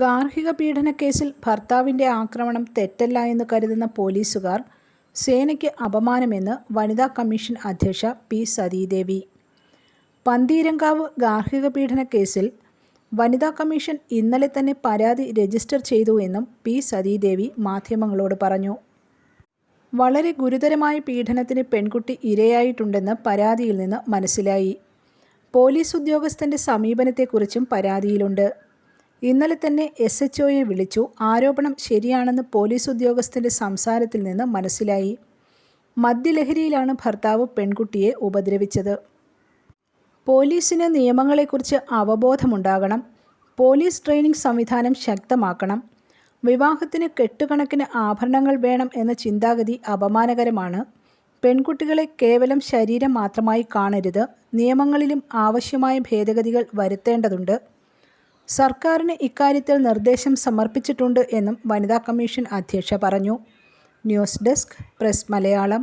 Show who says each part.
Speaker 1: ഗാർഹിക പീഡനക്കേസിൽ ഭർത്താവിന്റെ ആക്രമണം തെറ്റല്ല എന്ന് കരുതുന്ന പോലീസുകാർ സേനയ്ക്ക് അപമാനമെന്ന് വനിതാ കമ്മീഷൻ അധ്യക്ഷ പി സതീദേവി. പന്തീരങ്കാവ് ഗാർഹിക പീഡനക്കേസിൽ വനിതാ കമ്മീഷൻ ഇന്നലെ തന്നെ പരാതി രജിസ്റ്റർ ചെയ്തു എന്നും പി സതീദേവി മാധ്യമങ്ങളോട് പറഞ്ഞു. വളരെ ഗുരുതരമായ പീഡനത്തിന് പെൺകുട്ടി ഇരയായിട്ടുണ്ടെന്ന് പരാതിയിൽ നിന്ന് മനസ്സിലായി. പോലീസ് ഉദ്യോഗസ്ഥന്റെ സമീപനത്തെക്കുറിച്ചും പരാതിയിലുണ്ട്. ഇന്നലെ തന്നെ എസ് എച്ച് ഒയെ വിളിച്ചു. ആരോപണം ശരിയാണെന്ന് പോലീസ് ഉദ്യോഗസ്ഥന്റെ സംസാരത്തിൽ നിന്ന് മനസ്സിലായി. മദ്യലഹരിയിലാണ് ഭർത്താവ് പെൺകുട്ടിയെ ഉപദ്രവിച്ചത്. പോലീസിന് നിയമങ്ങളെക്കുറിച്ച് അവബോധമുണ്ടാകണം. പോലീസ് ട്രെയിനിങ് സംവിധാനം ശക്തമാക്കണം. വിവാഹത്തിന് കെട്ടുകണക്കിന് ആഭരണങ്ങൾ വേണം എന്ന ചിന്താഗതി അപമാനകരമാണ്. പെൺകുട്ടികളെ കേവലം ശരീരം മാത്രമായി കാണരുത്. നിയമങ്ങളിലും ആവശ്യമായ ഭേദഗതികൾ വരുത്തേണ്ടതുണ്ട്. സർക്കാരിന് ഇക്കാര്യത്തിൽ നിർദ്ദേശം സമർപ്പിച്ചിട്ടുണ്ട് എന്നും വനിതാ കമ്മീഷൻ അധ്യക്ഷ പറഞ്ഞു. News desk press Malayalam.